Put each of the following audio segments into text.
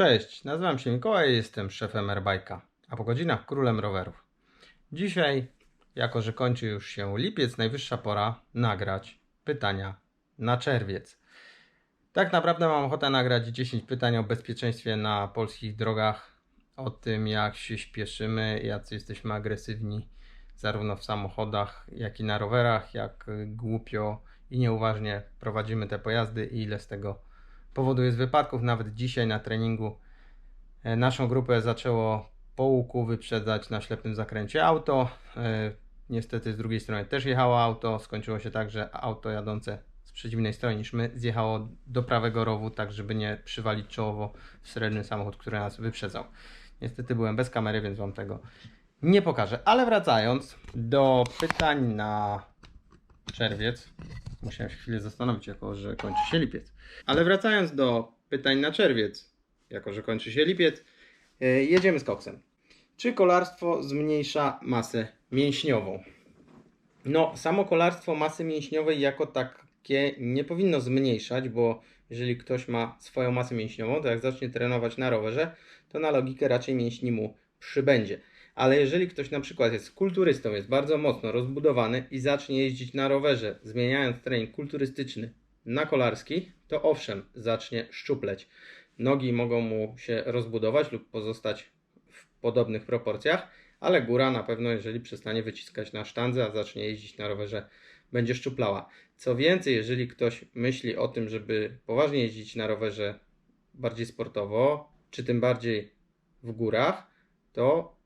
Cześć, nazywam się Mikołaj, jestem szefem Airbike'a, a po godzinach królem rowerów. Dzisiaj, jako że kończy już się lipiec, najwyższa pora nagrać pytania na czerwiec. Tak naprawdę mam ochotę nagrać 10 pytań o bezpieczeństwie na polskich drogach, o tym jak się śpieszymy, jacy jesteśmy agresywni, zarówno w samochodach, jak i na rowerach, jak głupio i nieuważnie prowadzimy te pojazdy i ile z tego powodu jest wypadków. Nawet dzisiaj na treningu e, naszą grupę zaczęło po łuku wyprzedzać na ślepym zakręcie auto. E, Niestety z drugiej strony też jechało auto. Skończyło się tak, że auto jadące z przeciwnej strony niż my zjechało do prawego rowu, tak żeby nie przywalić czołowo w srebrny samochód, który nas wyprzedzał. Niestety byłem bez kamery, więc Wam tego nie pokażę. Ale wracając do pytań na czerwiec. Musiałem się chwilę zastanowić, jako że kończy się lipiec. Ale wracając do pytań na czerwiec, jako że kończy się lipiec, e, jedziemy z koksem. Czy kolarstwo zmniejsza masę mięśniową? No, samo kolarstwo masy mięśniowej jako takie nie powinno zmniejszać, bo jeżeli ktoś ma swoją masę mięśniową, to jak zacznie trenować na rowerze, to na logikę raczej mięśni mu przybędzie. Ale jeżeli ktoś na przykład jest kulturystą, jest bardzo mocno rozbudowany i zacznie jeździć na rowerze, zmieniając trening kulturystyczny na kolarski, to owszem, zacznie szczupleć. Nogi mogą mu się rozbudować lub pozostać w podobnych proporcjach, ale góra na pewno, jeżeli przestanie wyciskać na sztandze, a zacznie jeździć na rowerze, będzie szczuplała. Co więcej, jeżeli ktoś myśli o tym, żeby poważnie jeździć na rowerze bardziej sportowo, czy tym bardziej w górach, to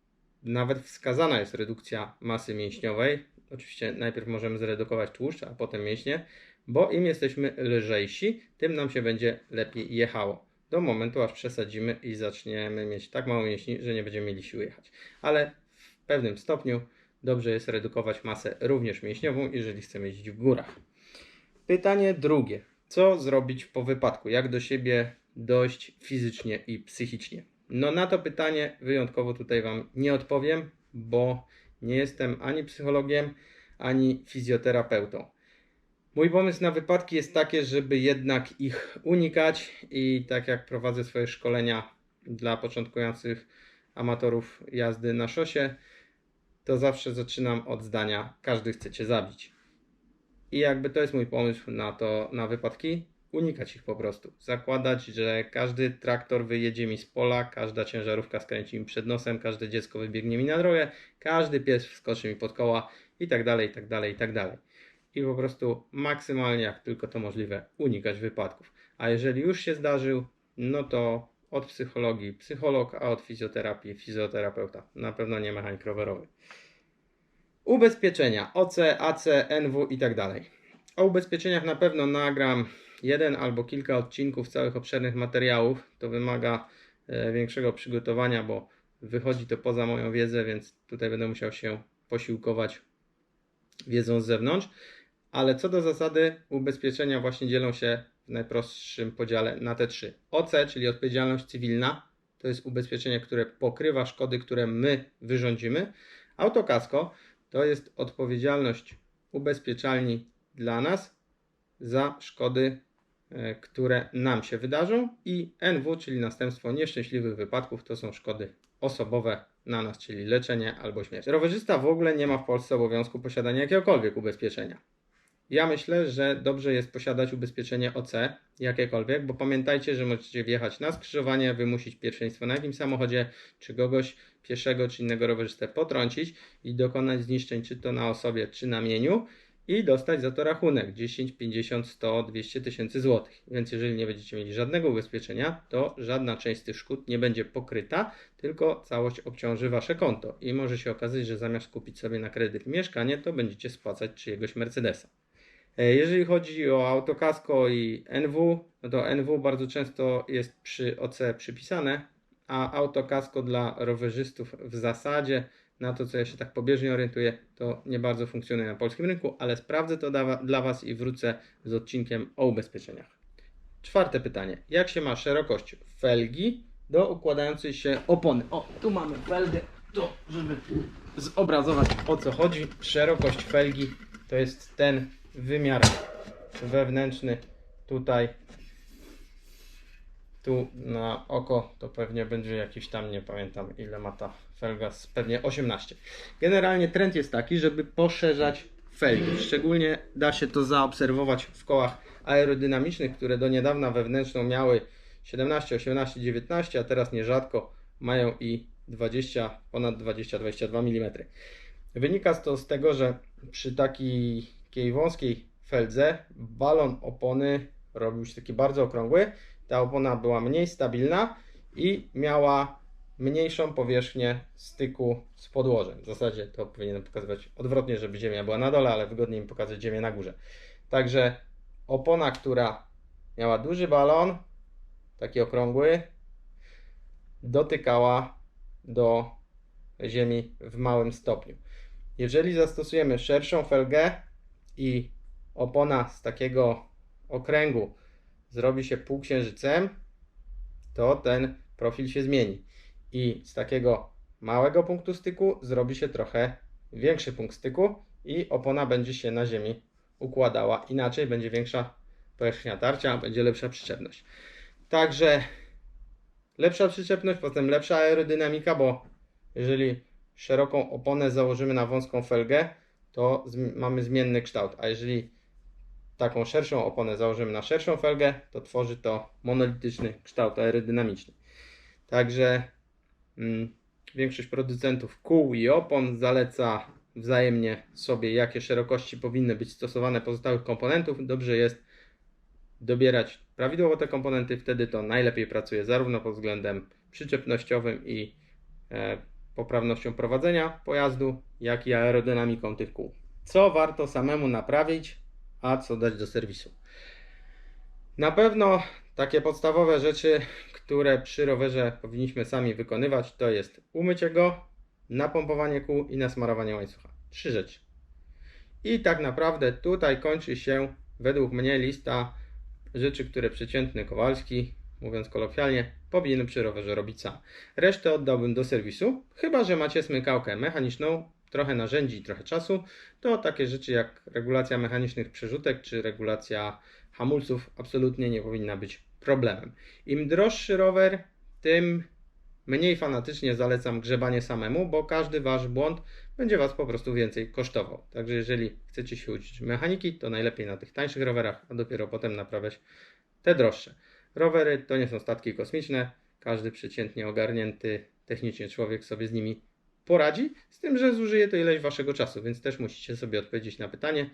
nawet wskazana jest redukcja masy mięśniowej. Oczywiście najpierw możemy zredukować tłuszcz, a potem mięśnie, bo im jesteśmy lżejsi, tym nam się będzie lepiej jechało. Do momentu, aż przesadzimy i zaczniemy mieć tak mało mięśni, że nie będziemy mieli siły jechać. Ale w pewnym stopniu dobrze jest redukować masę również mięśniową, jeżeli chcemy jeździć w górach. Pytanie drugie. Co zrobić po wypadku? Jak do siebie dojść fizycznie i psychicznie? No na to pytanie wyjątkowo tutaj Wam nie odpowiem, bo nie jestem ani psychologiem, ani fizjoterapeutą. Mój pomysł na wypadki jest takie, żeby jednak ich unikać i tak jak prowadzę swoje szkolenia dla początkujących amatorów jazdy na szosie, to zawsze zaczynam od zdania każdy chce Cię zabić. I jakby to jest mój pomysł na to, na wypadki, unikać ich po prostu. Zakładać, że każdy traktor wyjedzie mi z pola, każda ciężarówka skręci mi przed nosem, każde dziecko wybiegnie mi na drogę, każdy pies wskoczy mi pod koła i tak dalej, i tak dalej, i tak dalej. I po prostu maksymalnie jak tylko to możliwe unikać wypadków. A jeżeli już się zdarzył, no to od psychologii psycholog, a od fizjoterapii fizjoterapeuta. Na pewno nie mechanik rowerowy. Ubezpieczenia OC, AC, NW i tak dalej. O ubezpieczeniach na pewno nagram jeden albo kilka odcinków całych obszernych materiałów. To wymaga e, większego przygotowania, bo wychodzi to poza moją wiedzę, więc tutaj będę musiał się posiłkować wiedzą z zewnątrz. Ale co do zasady, ubezpieczenia właśnie dzielą się w najprostszym podziale na te trzy. OC, czyli odpowiedzialność cywilna, to jest ubezpieczenie, które pokrywa szkody, które my wyrządzimy. Autokasko to jest odpowiedzialność ubezpieczalni dla nas za szkody, które nam się wydarzą i NW, czyli następstwo nieszczęśliwych wypadków, to są szkody osobowe na nas, czyli leczenie albo śmierć. Rowerzysta w ogóle nie ma w Polsce obowiązku posiadania jakiegokolwiek ubezpieczenia. Ja myślę, że dobrze jest posiadać ubezpieczenie OC, jakiekolwiek, bo pamiętajcie, że możecie wjechać na skrzyżowanie, wymusić pierwszeństwo na jakimś samochodzie, czy kogoś pieszego, czy innego rowerzystę potrącić i dokonać zniszczeń, czy to na osobie, czy na mieniu i dostać za to rachunek 10, 50, 100, 200 tysięcy złotych. Więc jeżeli nie będziecie mieli żadnego ubezpieczenia, to żadna część z tych szkód nie będzie pokryta, tylko całość obciąży wasze konto i może się okazać, że zamiast kupić sobie na kredyt mieszkanie, to będziecie spłacać czyjegoś Mercedesa. E, Jeżeli chodzi o autokasko i NW, no to NW bardzo często jest przy OC przypisane, a autokasko dla rowerzystów w zasadzie, na to co ja się tak pobieżnie orientuję, to nie bardzo funkcjonuje na polskim rynku, ale sprawdzę to dla, Was i wrócę z odcinkiem o ubezpieczeniach. Czwarte pytanie. Jak się ma szerokość felgi do układającej się opony? O, tu mamy felgę, to żeby zobrazować o co chodzi. Szerokość felgi to jest ten wymiar wewnętrzny tutaj Tu na oko to pewnie będzie jakiś tam, nie pamiętam ile ma ta felga, z pewnie 18. Generalnie trend jest taki, żeby poszerzać felgi. Szczególnie da się to zaobserwować w kołach aerodynamicznych, które do niedawna wewnętrzną miały 17, 18, 19, a teraz nierzadko mają i 20, ponad 20-22 mm. Wynika to z tego, że przy takiej wąskiej feldze balon opony robił się taki bardzo okrągły. Ta opona była mniej stabilna i miała mniejszą powierzchnię styku z podłożem. W zasadzie to powinienem pokazywać odwrotnie, żeby ziemia była na dole, ale wygodniej mi pokazać ziemię na górze. Także opona, która miała duży balon, taki okrągły, dotykała do ziemi w małym stopniu. Jeżeli zastosujemy szerszą felgę i opona z takiego okręgu zrobi się półksiężycem, to ten profil się zmieni. I z takiego małego punktu styku zrobi się trochę większy punkt styku i opona będzie się na ziemi układała inaczej, będzie większa powierzchnia tarcia, będzie lepsza przyczepność. Także lepsza przyczepność, potem lepsza aerodynamika, bo jeżeli szeroką oponę założymy na wąską felgę, to mamy zmienny kształt, a jeżeli taką szerszą oponę założymy na szerszą felgę, to tworzy to monolityczny kształt aerodynamiczny. Także większość producentów kół i opon zaleca wzajemnie sobie, jakie szerokości powinny być stosowane pozostałych komponentów. Dobrze jest dobierać prawidłowo te komponenty, wtedy to najlepiej pracuje zarówno pod względem przyczepnościowym i e, poprawnością prowadzenia pojazdu, jak i aerodynamiką tych kół. Co warto samemu naprawić, a co dać do serwisu? Na pewno takie podstawowe rzeczy, które przy rowerze powinniśmy sami wykonywać, to jest umycie go, napompowanie kół i nasmarowanie łańcucha. Trzy rzeczy. I tak naprawdę tutaj kończy się według mnie lista rzeczy, które przeciętny Kowalski, mówiąc kolokwialnie, powinien przy rowerze robić sam. Resztę oddałbym do serwisu, chyba że macie smykałkę mechaniczną, trochę narzędzi trochę czasu, to takie rzeczy jak regulacja mechanicznych przerzutek czy regulacja hamulców absolutnie nie powinna być problemem. Im droższy rower, tym mniej fanatycznie zalecam grzebanie samemu, bo każdy wasz błąd będzie was po prostu więcej kosztował. Także jeżeli chcecie się uczyć mechaniki, to najlepiej na tych tańszych rowerach, a dopiero potem naprawiać te droższe. Rowery to nie są statki kosmiczne. Każdy przeciętnie ogarnięty technicznie człowiek sobie z nimi poradzi, z tym, że zużyje to ileś waszego czasu, więc też musicie sobie odpowiedzieć na pytanie,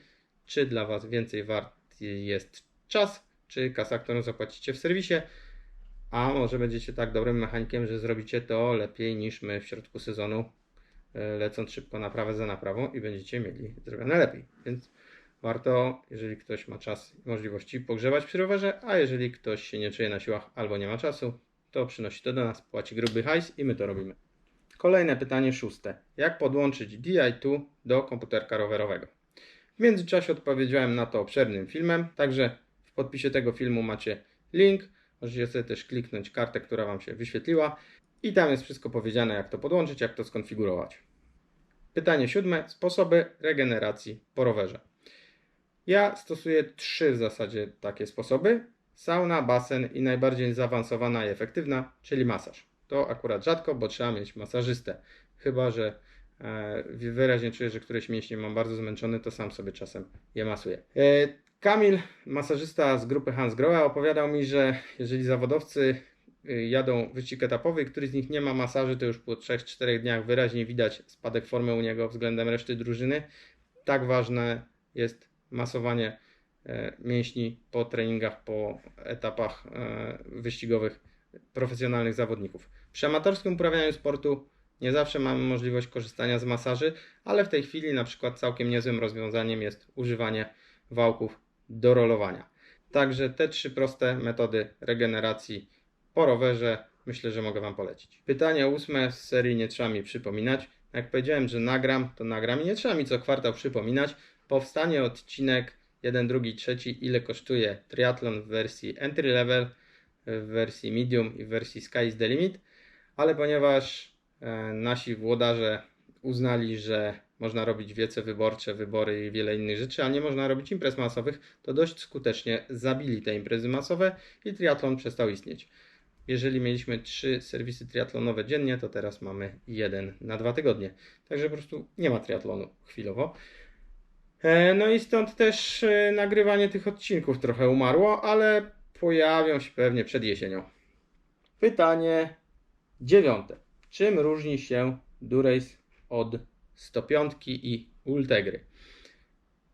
czy dla was więcej wart jest czas, czy kasa, którą zapłacicie w serwisie, a może będziecie tak dobrym mechanikiem, że zrobicie to lepiej niż my w środku sezonu, e, lecąc szybko naprawę za naprawą i będziecie mieli zrobione lepiej. Więc warto, jeżeli ktoś ma czas i możliwości, pogrzebać przy rowerze, a jeżeli ktoś się nie czuje na siłach albo nie ma czasu, to przynosi to do nas, płaci gruby hajs i my to robimy. Kolejne pytanie szóste. Jak podłączyć DI2 do komputerka rowerowego? W międzyczasie odpowiedziałem na to obszernym filmem, także w podpisie tego filmu macie link. Możecie sobie też kliknąć kartę, która Wam się wyświetliła i tam jest wszystko powiedziane, jak to podłączyć, jak to skonfigurować. Pytanie siódme. Sposoby regeneracji po rowerze. Ja stosuję trzy w zasadzie takie sposoby. Sauna, basen i najbardziej zaawansowana i efektywna, czyli masaż. To akurat rzadko, bo trzeba mieć masażystę. Chyba, że e, wyraźnie czuję, że któreś mięśnie mam bardzo zmęczony, to sam sobie czasem je masuję. Kamil, masażysta z grupy Hans Grohe, opowiadał mi, że jeżeli zawodowcy y, jadą wyścig etapowy, który z nich nie ma masaży, to już po 3-4 dniach wyraźnie widać spadek formy u niego względem reszty drużyny. Tak ważne jest masowanie e, mięśni po treningach, po etapach e, wyścigowych profesjonalnych zawodników. Przy amatorskim uprawianiu sportu nie zawsze mamy możliwość korzystania z masaży, ale w tej chwili na przykład całkiem niezłym rozwiązaniem jest używanie wałków do rolowania. Także te trzy proste metody regeneracji po rowerze myślę, że mogę Wam polecić. Pytanie ósme z serii nie trzeba mi przypominać. Jak powiedziałem, że nagram, to nagram i nie trzeba mi co kwartał przypominać. Powstanie odcinek 1, 2, 3, ile kosztuje triathlon w wersji entry level, w wersji medium i w wersji sky is the limit, ale ponieważ e, nasi włodarze uznali, że można robić wiece wyborcze, wybory i wiele innych rzeczy, a nie można robić imprez masowych, to dość skutecznie zabili te imprezy masowe i triatlon przestał istnieć. jeżeli mieliśmy trzy serwisy triatlonowe dziennie, to teraz mamy jeden na dwa tygodnie. Także po prostu nie ma triatlonu chwilowo. E, No i stąd też e, nagrywanie tych odcinków trochę umarło, ale pojawią się pewnie przed jesienią. Pytanie dziewiąte. Czym różni się Durace od 105 i Ultegry?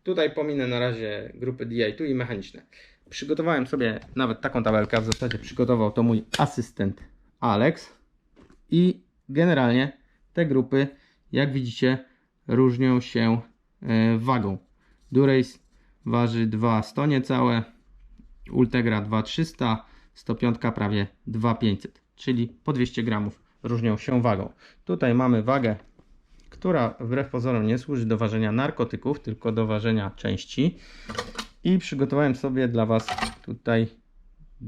Tutaj pominę na razie grupy DI2 i mechaniczne. Przygotowałem sobie nawet taką tabelkę, w zasadzie przygotował to mój asystent Alex i generalnie te grupy, jak widzicie, różnią się e, wagą. Durace waży 2,100 niecałe, Ultegra 2,300, 105 prawie 2,500, czyli po 200 gramów różnią się wagą. Tutaj mamy wagę, która wbrew pozorom nie służy do ważenia narkotyków, tylko do ważenia części. I przygotowałem sobie dla Was tutaj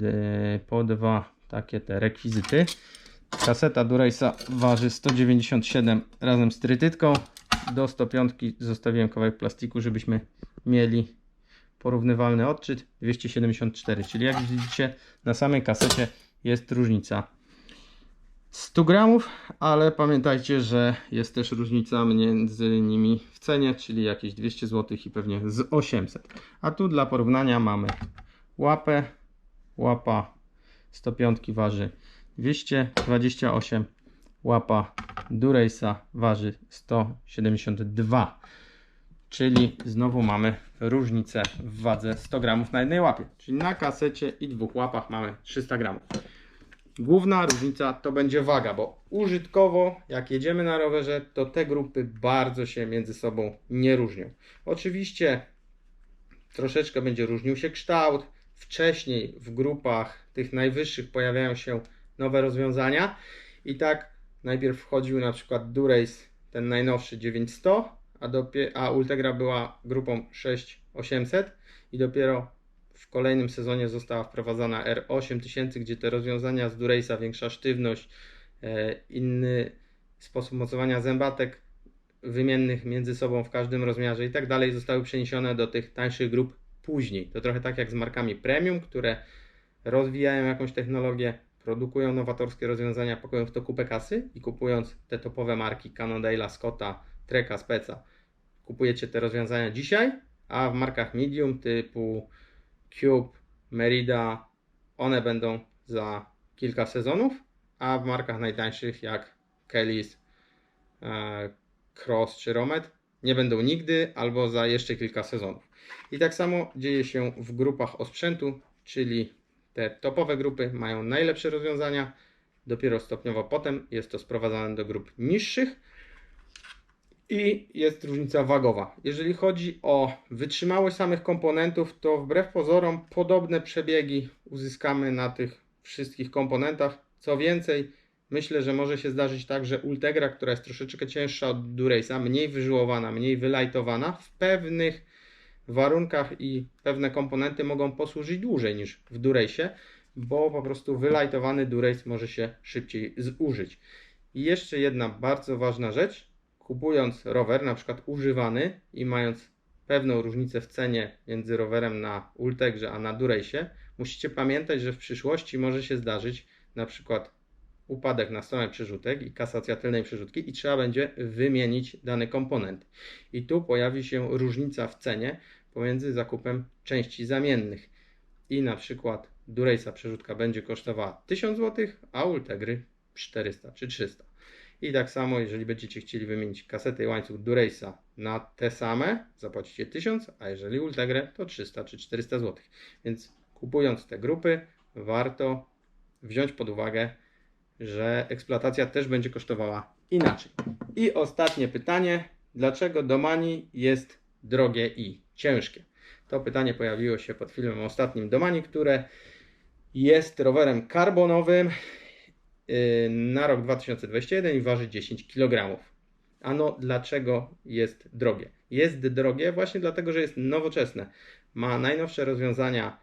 e, po dwa takie te rekwizyty. Kaseta Durace'a waży 197 razem z trytytką. Do 105 zostawiłem kawałek plastiku, żebyśmy mieli porównywalny odczyt 274, czyli jak widzicie na samej kasecie jest różnica 100 gramów, ale pamiętajcie, że jest też różnica między nimi w cenie, czyli jakieś 200 zł i pewnie z 800. A tu dla porównania mamy łapę. Łapa 105 waży 228, łapa Durace'a waży 172. Czyli znowu mamy różnicę w wadze 100 gramów na jednej łapie. Czyli na kasecie i dwóch łapach mamy 300 gramów. Główna różnica to będzie waga, bo użytkowo, jak jedziemy na rowerze, to te grupy bardzo się między sobą nie różnią. Oczywiście troszeczkę będzie różnił się kształt. Wcześniej w grupach tych najwyższych pojawiają się nowe rozwiązania. I tak najpierw wchodził na przykład Durace, ten najnowszy 9100, a, a Ultegra była grupą 6800 i dopiero w kolejnym sezonie została wprowadzana R8000, gdzie te rozwiązania z Durace'a, większa sztywność, e, inny sposób mocowania zębatek wymiennych między sobą w każdym rozmiarze i tak dalej zostały przeniesione do tych tańszych grup później. To trochę tak jak z markami premium, które rozwijają jakąś technologię, produkują nowatorskie rozwiązania, pakują w to kupę kasy i kupując te topowe marki Cannondale'a, Scotta, Treka, Speca, kupujecie te rozwiązania dzisiaj, a w markach medium typu Cube, Merida, one będą za kilka sezonów, a w markach najtańszych jak Kellys, e, Cross czy Romet nie będą nigdy albo za jeszcze kilka sezonów. I tak samo dzieje się w grupach osprzętu, czyli te topowe grupy mają najlepsze rozwiązania, dopiero stopniowo potem jest to sprowadzane do grup niższych i jest różnica wagowa. Jeżeli chodzi o wytrzymałość samych komponentów, to wbrew pozorom podobne przebiegi uzyskamy na tych wszystkich komponentach. Co więcej, myślę, że może się zdarzyć tak, że Ultegra, która jest troszeczkę cięższa od Durace'a, mniej wyżyłowana, mniej wylajtowana, w pewnych warunkach i pewne komponenty mogą posłużyć dłużej niż w Durace'ie, bo po prostu wylajtowany Durace może się szybciej zużyć. I jeszcze jedna bardzo ważna rzecz, kupując rower, na przykład używany i mając pewną różnicę w cenie między rowerem na Ultegrze a na Durace'ie, musicie pamiętać, że w przyszłości może się zdarzyć na przykład upadek na stronę przerzutek i kasacja tylnej przerzutki i trzeba będzie wymienić dany komponent. I tu pojawi się różnica w cenie pomiędzy zakupem części zamiennych. I na przykład Durace'a przerzutka będzie kosztowała 1000 zł, a Ultegry 400 czy 300. I tak samo, jeżeli będziecie chcieli wymienić kasetę i łańcuch Durace'a na te same, zapłacicie 1000, a jeżeli Ultegrę, to 300 czy 400 zł. Więc kupując te grupy, warto wziąć pod uwagę, że eksploatacja też będzie kosztowała inaczej. I ostatnie pytanie: dlaczego Domani jest drogie i ciężkie? To pytanie pojawiło się pod filmem ostatnim Domani, które jest rowerem karbonowym na rok 2021 i waży 10 kg. Ano, dlaczego jest drogie? Jest drogie właśnie dlatego, że jest nowoczesne. Ma najnowsze rozwiązania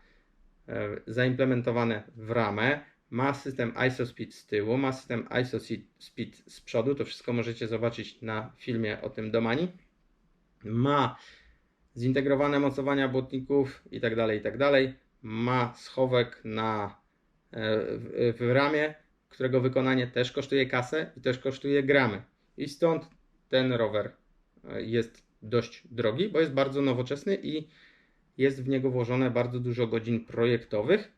e, zaimplementowane w ramę, ma system ISOSpeed z tyłu, ma system ISOSpeed z przodu, to wszystko możecie zobaczyć na filmie o tym Domani. Ma zintegrowane mocowania błotników i tak dalej, i tak dalej. Ma schowek na w, w ramie, którego wykonanie też kosztuje kasę i też kosztuje gramy. I stąd ten rower e, jest dość drogi, bo jest bardzo nowoczesny i jest w niego włożone bardzo dużo godzin projektowych,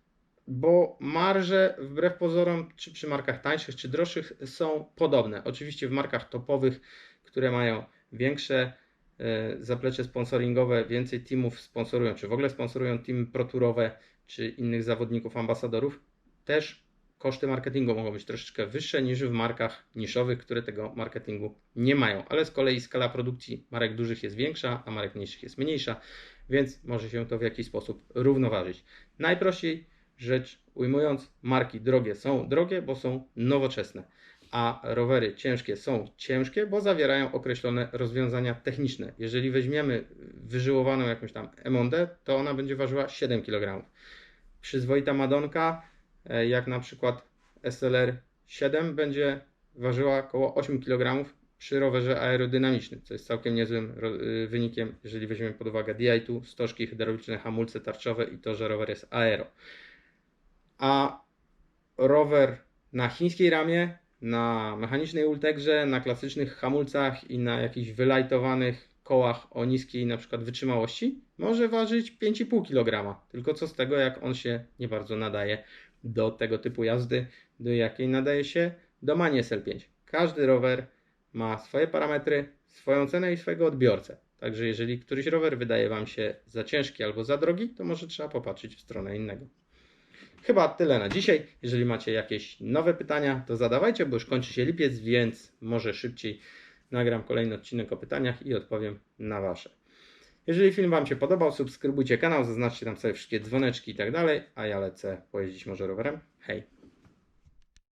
bo marże wbrew pozorom, czy przy markach tańszych, czy droższych, są podobne. Oczywiście w markach topowych, które mają większe e, zaplecze sponsoringowe, więcej teamów sponsorują, czy w ogóle sponsorują teamy proturowe, czy innych zawodników, ambasadorów, też koszty marketingu mogą być troszeczkę wyższe niż w markach niszowych, które tego marketingu nie mają. Ale z kolei skala produkcji marek dużych jest większa, a marek mniejszych jest mniejsza, więc może się to w jakiś sposób równoważyć. Najprościej rzecz ujmując, marki drogie są drogie, bo są nowoczesne, a rowery ciężkie są ciężkie, bo zawierają określone rozwiązania techniczne. Jeżeli weźmiemy wyżyłowaną jakąś tam Emondę, to ona będzie ważyła 7 kg. Przyzwoita Madonka, jak na przykład SLR 7, będzie ważyła około 8 kg przy rowerze aerodynamicznym, co jest całkiem niezłym y, wynikiem, jeżeli weźmiemy pod uwagę DI2, stożki hydrauliczne, hamulce tarczowe i to, że rower jest aero. A rower na chińskiej ramie, na mechanicznej ultegrze, na klasycznych hamulcach i na jakichś wylajtowanych kołach o niskiej na przykład wytrzymałości może ważyć 5,5 kg. Tylko co z tego, jak on się nie bardzo nadaje do tego typu jazdy, do jakiej nadaje się do Mani SL5. Każdy rower ma swoje parametry, swoją cenę i swojego odbiorcę. Także jeżeli któryś rower wydaje Wam się za ciężki albo za drogi, to może trzeba popatrzeć w stronę innego. Chyba tyle na dzisiaj. Jeżeli macie jakieś nowe pytania, to zadawajcie, bo już kończy się lipiec, więc może szybciej nagram kolejny odcinek o pytaniach i odpowiem na Wasze. Jeżeli film Wam się podobał, subskrybujcie kanał, zaznaczcie tam sobie wszystkie dzwoneczki i tak dalej, a ja lecę pojeździć może rowerem. Hej!